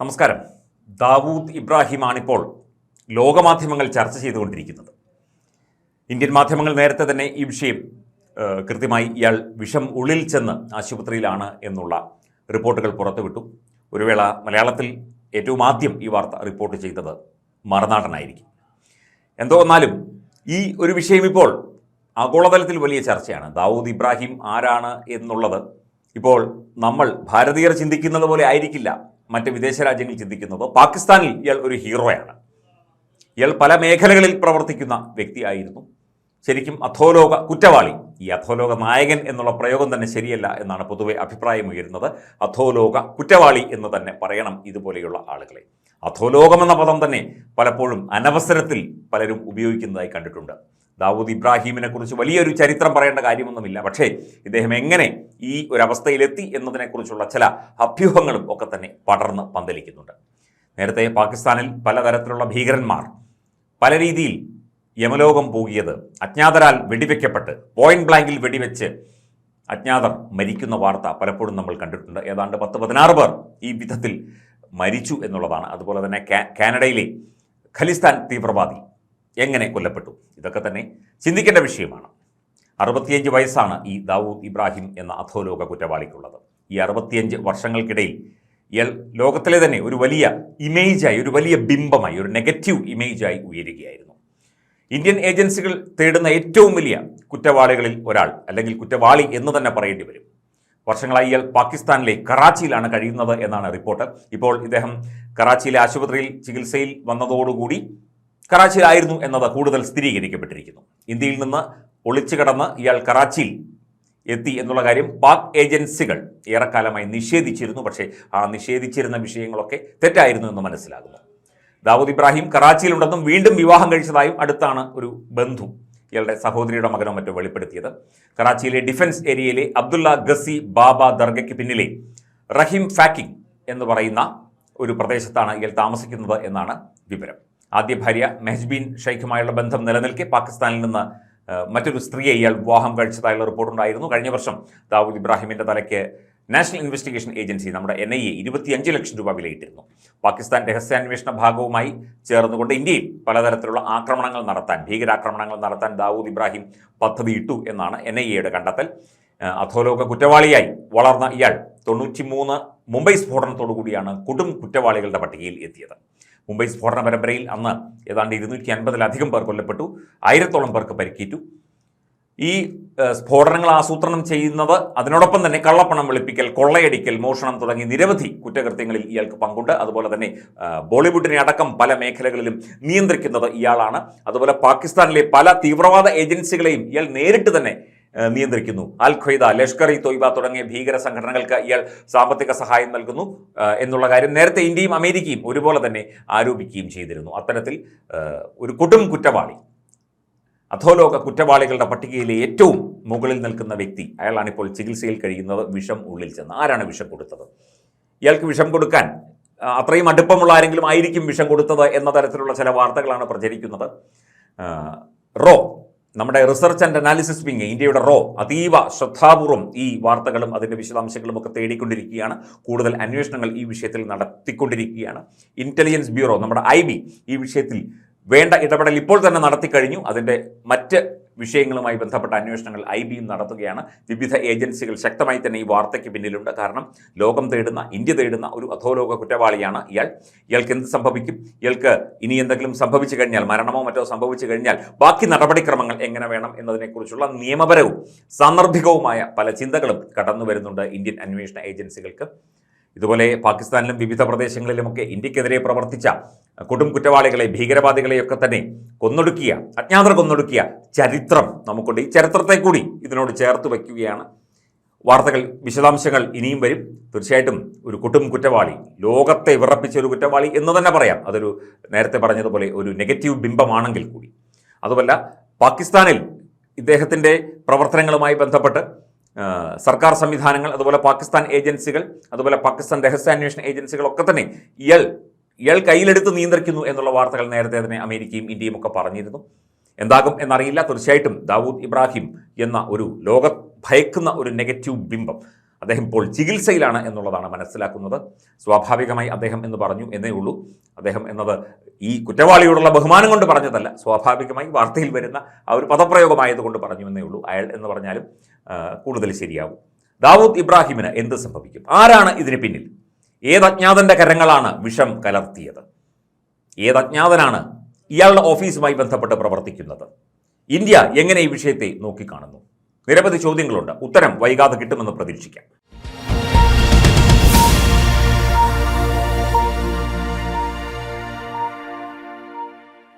നമസ്കാരം. ദാവൂദ് ഇബ്രാഹിമാണിപ്പോൾ ലോകമാധ്യമങ്ങൾ ചർച്ച ചെയ്തുകൊണ്ടിരിക്കുന്നത്. ഇന്ത്യൻ മാധ്യമങ്ങൾ നേരത്തെ തന്നെ ഈ വിഷയം കൃത്യമായി ഇയാൾ വിഷം ഉള്ളിൽ ചെന്ന് ആശുപത്രിയിലാണ് എന്നുള്ള റിപ്പോർട്ടുകൾ പുറത്തുവിട്ടു. ഒരു വേള മലയാളത്തിൽ ഏറ്റവും ആദ്യം ഈ വാർത്ത റിപ്പോർട്ട് ചെയ്തത് മറുനാടനായിരിക്കും. എന്തോ എന്നാലും ഈ ഒരു വിഷയം ഇപ്പോൾ ആഗോളതലത്തിൽ വലിയ ചർച്ചയാണ്. ദാവൂദ് ഇബ്രാഹിം ആരാണ് എന്നുള്ളത് ഇപ്പോൾ നമ്മൾ ഭാരതീയർ ചിന്തിക്കുന്നത് പോലെ ആയിരിക്കില്ല. മറ്റ് വിദേശ രാജ്യങ്ങൾ ചിന്തിക്കുന്നത് പാകിസ്ഥാനിൽ ഇയാൾ ഒരു ഹീറോയാണ്. ഇയാൾ പല മേഖലകളിൽ പ്രവർത്തിക്കുന്ന വ്യക്തിയായിരുന്നു. ശരിക്കും അധോലോക കുറ്റവാളി. ഈ അധോലോക നായകൻ എന്നുള്ള പ്രയോഗം തന്നെ ശരിയല്ല എന്നാണ് പൊതുവെ അഭിപ്രായം ഉയരുന്നത്. അധോലോക കുറ്റവാളി എന്ന് തന്നെ പറയണം ഇതുപോലെയുള്ള ആളുകളെ. അധോലോകമെന്ന പദം തന്നെ പലപ്പോഴും അനവസരത്തിൽ പലരും ഉപയോഗിക്കുന്നതായി കണ്ടിട്ടുണ്ട്. ദാവൂദ് ഇബ്രാഹീമിനെ കുറിച്ച് വലിയൊരു ചരിത്രം പറയേണ്ട കാര്യമൊന്നുമില്ല. പക്ഷേ ഇദ്ദേഹം എങ്ങനെ ഈ ഒരു അവസ്ഥയിലെത്തി എന്നതിനെക്കുറിച്ചുള്ള ചില അഭ്യൂഹങ്ങളും ഒക്കെ തന്നെ പടർന്ന് പന്തലിക്കുന്നുണ്ട്. നേരത്തെ പാകിസ്ഥാനിൽ പലതരത്തിലുള്ള ഭീകരന്മാർ പല രീതിയിൽ യമലോകം പോകിയത് അജ്ഞാതരാൽ വെടിവെക്കപ്പെട്ട് പോയിന്റ് ബ്ലാങ്കിൽ വെടിവെച്ച് അജ്ഞാതർ മരിക്കുന്ന വാർത്ത പലപ്പോഴും നമ്മൾ കണ്ടിട്ടുണ്ട്. ഏതാണ്ട് പത്ത് പതിനാറ് പേർ ഈ വിധത്തിൽ മരിച്ചു എന്നുള്ളതാണ്. അതുപോലെ തന്നെ കാനഡയിലെ ഖലിസ്ഥാൻ തീവ്രവാദി എങ്ങനെ കൊല്ലപ്പെട്ടു? ഇതൊക്കെ തന്നെ ചിന്തിക്കേണ്ട വിഷയമാണ്. അറുപത്തിയഞ്ച് വയസ്സാണ് ഈ ദാവൂദ് ഇബ്രാഹിം എന്ന അധോലോക കുറ്റവാളിക്കുള്ളത്. ഈ അറുപത്തിയഞ്ച് വർഷങ്ങൾക്കിടയിൽ ലോകത്തിലെ തന്നെ ഒരു വലിയ ഇമേജായി ഒരു വലിയ ബിംബമായി ഒരു നെഗറ്റീവ് ഇമേജായി ഉയരുകയായിരുന്നു. ഇന്ത്യൻ ഏജൻസികൾ തേടുന്ന ഏറ്റവും വലിയ കുറ്റവാളികളിൽ ഒരാൾ അല്ലെങ്കിൽ കുറ്റവാളി എന്ന് തന്നെ പറയേണ്ടി വരും. വർഷങ്ങളായി ഇയാൾ പാകിസ്ഥാനിലെ കറാച്ചിയിലാണ് കഴിയുന്നത് എന്നാണ് റിപ്പോർട്ട്. ഇപ്പോൾ ഇദ്ദേഹം കറാച്ചിയിലെ ആശുപത്രിയിൽ ചികിത്സയിൽ വന്നതോടുകൂടി കറാച്ചിയിലായിരുന്നു എന്നത് കൂടുതൽ സ്ഥിരീകരിക്കപ്പെട്ടിരിക്കുന്നു. ഇന്ത്യയിൽ നിന്ന് ഒളിച്ചു കടന്ന് ഇയാൾ കറാച്ചിയിൽ എത്തി എന്നുള്ള കാര്യം പാക് ഏജൻസികൾ ഏറെക്കാലമായി നിഷേധിച്ചിരുന്നു. പക്ഷേ ആ നിഷേധിച്ചിരുന്ന വിഷയങ്ങളൊക്കെ തെറ്റായിരുന്നു എന്ന് മനസ്സിലാകുന്നു. ദാവൂദ് ഇബ്രാഹിം കറാച്ചിയിലുണ്ടെന്നും വീണ്ടും വിവാഹം കഴിച്ചതായും അടുത്താണ് ഒരു ബന്ധു ഇയാളുടെ സഹോദരിയുടെ മകനോ മറ്റോ വെളിപ്പെടുത്തിയത്. കറാച്ചിയിലെ ഡിഫൻസ് ഏരിയയിലെ അബ്ദുള്ള ഗസി ബാബ ദർഗയ്ക്ക് പിന്നിലെ റഹീം ഫാക്കിംഗ് എന്ന് പറയുന്ന ഒരു പ്രദേശത്താണ് ഇയാൾ താമസിക്കുന്നത് എന്നാണ് വിവരം. ആദ്യ ഭാര്യ മെഹ്ബീൻ ഷെയ്ഖുമായുള്ള ബന്ധം നിലനിൽക്കെ പാകിസ്ഥാനിൽ നിന്ന് മറ്റൊരു സ്ത്രീയെ ഇയാൾ വിവാഹം കഴിച്ചതായുള്ള റിപ്പോർട്ടുണ്ടായിരുന്നു കഴിഞ്ഞ വർഷം ദാവൂദ് ഇബ്രാഹിമിന്റെ തലയ്ക്ക് നാഷണൽ ഇൻവെസ്റ്റിഗേഷൻ ഏജൻസി നമ്മുടെ എൻ ഐ എ ഇരുപത്തിയഞ്ച് ലക്ഷം രൂപ വിലയിട്ടിരുന്നു. പാകിസ്ഥാൻ രഹസ്യാന്വേഷണ ഭാഗവുമായി ചേർന്നുകൊണ്ട് ഇന്ത്യയിൽ പലതരത്തിലുള്ള ആക്രമണങ്ങൾ നടത്താൻ ഭീകരാക്രമണങ്ങൾ നടത്താൻ ദാവൂദ് ഇബ്രാഹിം പദ്ധതിയിട്ടു എന്നാണ് എൻ ഐ എയുടെ കണ്ടെത്തൽ. അധോലോക കുറ്റവാളിയായി വളർന്ന ഇയാൾ തൊണ്ണൂറ്റിമൂന്ന് മുംബൈ സ്ഫോടനത്തോടു കൂടിയാണ് കൊടും കുറ്റവാളികളുടെ പട്ടികയിൽ എത്തിയത്. മുംബൈ സ്ഫോടന പരമ്പരയിൽ അന്ന് ഏതാണ്ട് ഇരുന്നൂറ്റി അൻപതിലധികം പേർ കൊല്ലപ്പെട്ടു ആയിരത്തോളം പേർക്ക് പരിക്കേറ്റു. ഈ സ്ഫോടനങ്ങൾ ആസൂത്രണം ചെയ്യുന്നത് അതിനോടൊപ്പം തന്നെ കള്ളപ്പണം വെളുപ്പിക്കൽ കൊള്ളയടിക്കൽ മോഷണം തുടങ്ങി നിരവധി കുറ്റകൃത്യങ്ങളിൽ ഇയാൾക്ക് പങ്കുണ്ട്. അതുപോലെ തന്നെ ബോളിവുഡിനെ അടക്കം പല മേഖലകളിലും നിയന്ത്രിക്കുന്നത് ഇയാളാണ്. അതുപോലെ പാകിസ്ഥാനിലെ പല തീവ്രവാദ ഏജൻസികളെയും ഇയാൾ നേരിട്ട് തന്നെ നിയന്ത്രിക്കുന്നു. അൽ ഖ്വയ്ദ ലഷ്കർ ഇ തൊയ്ബ തുടങ്ങിയ ഭീകര സംഘടനകൾക്ക് ഇയാൾ സാമ്പത്തിക സഹായം നൽകുന്നു. എന്നുള്ള കാര്യം നേരത്തെ ഇന്ത്യയും അമേരിക്കയും ഒരുപോലെ തന്നെ ആരോപിക്കുകയും ചെയ്തിരുന്നു. അത്തരത്തിൽ ഒരു കൊടും കുറ്റവാളി അധോലോക കുറ്റവാളികളുടെ പട്ടികയിലെ ഏറ്റവും മുകളിൽ നിൽക്കുന്ന വ്യക്തി അയാളാണിപ്പോൾ ചികിത്സയിൽ കഴിയുന്നത് വിഷം ഉള്ളിൽ ചെന്ന്. ആരാണ് വിഷം കൊടുത്തത്? ഇയാൾക്ക് വിഷം കൊടുക്കാൻ അത്രയും അടുപ്പമുള്ള ആരെങ്കിലും ആയിരിക്കും വിഷം കൊടുത്തത് എന്ന തരത്തിലുള്ള ചില വാർത്തകളാണ് പ്രചരിക്കുന്നത്. റോ നമ്മുടെ റിസർച്ച് ആൻഡ് അനാലിസിസ് വിങ് ഇന്ത്യയുടെ റോ അതീവ ശ്രദ്ധാപൂർവം ഈ വാർത്തകളും അതിന്റെ വിശദാംശങ്ങളും ഒക്കെ തേടിക്കൊണ്ടിരിക്കുകയാണ്. കൂടുതൽ അന്വേഷണങ്ങൾ ഈ വിഷയത്തിൽ നടത്തിക്കൊണ്ടിരിക്കുകയാണ്. ഇന്റലിജൻസ് ബ്യൂറോ നമ്മുടെ ഐ ഈ വിഷയത്തിൽ വേണ്ട ഇടപെടൽ ഇപ്പോൾ തന്നെ നടത്തിക്കഴിഞ്ഞു. അതിന്റെ മറ്റ് വിഷയങ്ങളുമായി ബന്ധപ്പെട്ട അന്വേഷണങ്ങൾ ഐ ബിയും നടത്തുകയാണ്. വിവിധ ഏജൻസികൾ ശക്തമായി തന്നെ ഈ വാർത്തയ്ക്ക് പിന്നിലുണ്ട്. കാരണം ലോകം തേടുന്ന ഇന്ത്യ തേടുന്ന ഒരു അധോലോക കുറ്റവാളിയാണ് ഇയാൾ. ഇയാൾക്ക് എന്ത് സംഭവിക്കും? ഇയാൾക്ക് ഇനി എന്തെങ്കിലും സംഭവിച്ചു കഴിഞ്ഞാൽ മരണമോ മറ്റോ സംഭവിച്ചു കഴിഞ്ഞാൽ ബാക്കി നടപടിക്രമങ്ങൾ എങ്ങനെ വേണം എന്നതിനെക്കുറിച്ചുള്ള നിയമപരവും സാന്ദർഭികവുമായ പല ചിന്തകളും കടന്നു വരുന്നുണ്ട് ഇന്ത്യൻ അന്വേഷണ ഏജൻസികൾക്ക്. ഇതുപോലെ പാകിസ്ഥാനിലും വിവിധ പ്രദേശങ്ങളിലുമൊക്കെ ഇന്ത്യക്കെതിരെ പ്രവർത്തിച്ച കൊടും കുറ്റവാളികളെ ഭീകരവാദികളെയൊക്കെ തന്നെ കൊന്നൊടുക്കിയ അജ്ഞാതർ കൊന്നൊടുക്കിയ ചരിത്രം നമുക്കുണ്ട്. ഈ ചരിത്രത്തെ കൂടി ഇതിനോട് ചേർത്ത് വയ്ക്കുകയാണ്. വാർത്തകൾ വിശദാംശങ്ങൾ ഇനിയും വരും. തീർച്ചയായിട്ടും ഒരു കൊടും കുറ്റവാളി ലോകത്തെ വിറപ്പിച്ച ഒരു കുറ്റവാളി എന്ന് തന്നെ പറയാം. അതൊരു നേരത്തെ പറഞ്ഞതുപോലെ ഒരു നെഗറ്റീവ് ബിംബമാണെങ്കിൽ കൂടി. അതുമല്ല പാകിസ്ഥാനിൽ ഇദ്ദേഹത്തിന്റെ പ്രവർത്തനങ്ങളുമായി ബന്ധപ്പെട്ട് സർക്കാർ സംവിധാനങ്ങൾ അതുപോലെ പാകിസ്ഥാൻ ഏജൻസികൾ അതുപോലെ പാകിസ്ഥാൻ രഹസ്യാന്വേഷണ ഏജൻസികളൊക്കെ തന്നെ ഇയാൾ ഇയാൾ കയ്യിലെടുത്ത് നിയന്ത്രിക്കുന്നു എന്നുള്ള വാർത്തകൾ നേരത്തെ തന്നെ അമേരിക്കയും ഇന്ത്യയും ഒക്കെ പറഞ്ഞിരുന്നു. എന്താകും എന്നറിയില്ല. തീർച്ചയായിട്ടും ദാവൂദ് ഇബ്രാഹിം എന്ന ഒരു ലോക ഭയക്കുന്ന ഒരു നെഗറ്റീവ് ബിംബം. അദ്ദേഹം ഇപ്പോൾ ചികിത്സയിലാണ് എന്നുള്ളതാണ് മനസ്സിലാക്കുന്നത്. സ്വാഭാവികമായി അദ്ദേഹം എന്ന് പറഞ്ഞു എന്നേ ഉള്ളൂ. അദ്ദേഹം എന്നത് ഈ കുറ്റവാളിയോടുള്ള ബഹുമാനം കൊണ്ട് പറഞ്ഞതല്ല. സ്വാഭാവികമായി വാർത്തയിൽ വരുന്ന ആ ഒരു പദപ്രയോഗമായതുകൊണ്ട് പറഞ്ഞു എന്നേ ഉള്ളൂ. അയാൾ എന്ന് പറഞ്ഞാലും കൂടുതൽ ശരിയാവും. ദാവൂദ് ഇബ്രാഹിമിന് എന്ത് സംഭവിക്കും? ആരാണ് ഇതിന് പിന്നിൽ? ഏത് അജ്ഞാതന്റെ കരങ്ങളാണ് വിഷം കലർത്തിയത്? ഏത് അജ്ഞാതനാണ് ഇയാളുടെ ഓഫീസുമായി ബന്ധപ്പെട്ട് പ്രവർത്തിക്കുന്നത്? ഇന്ത്യ എങ്ങനെ ഈ വിഷയത്തെ നോക്കിക്കാണുന്നു? നിരവധി ചോദ്യങ്ങളുണ്ട്. ഉത്തരം വൈകാതെ കിട്ടുമെന്ന് പ്രതീക്ഷിക്കാം.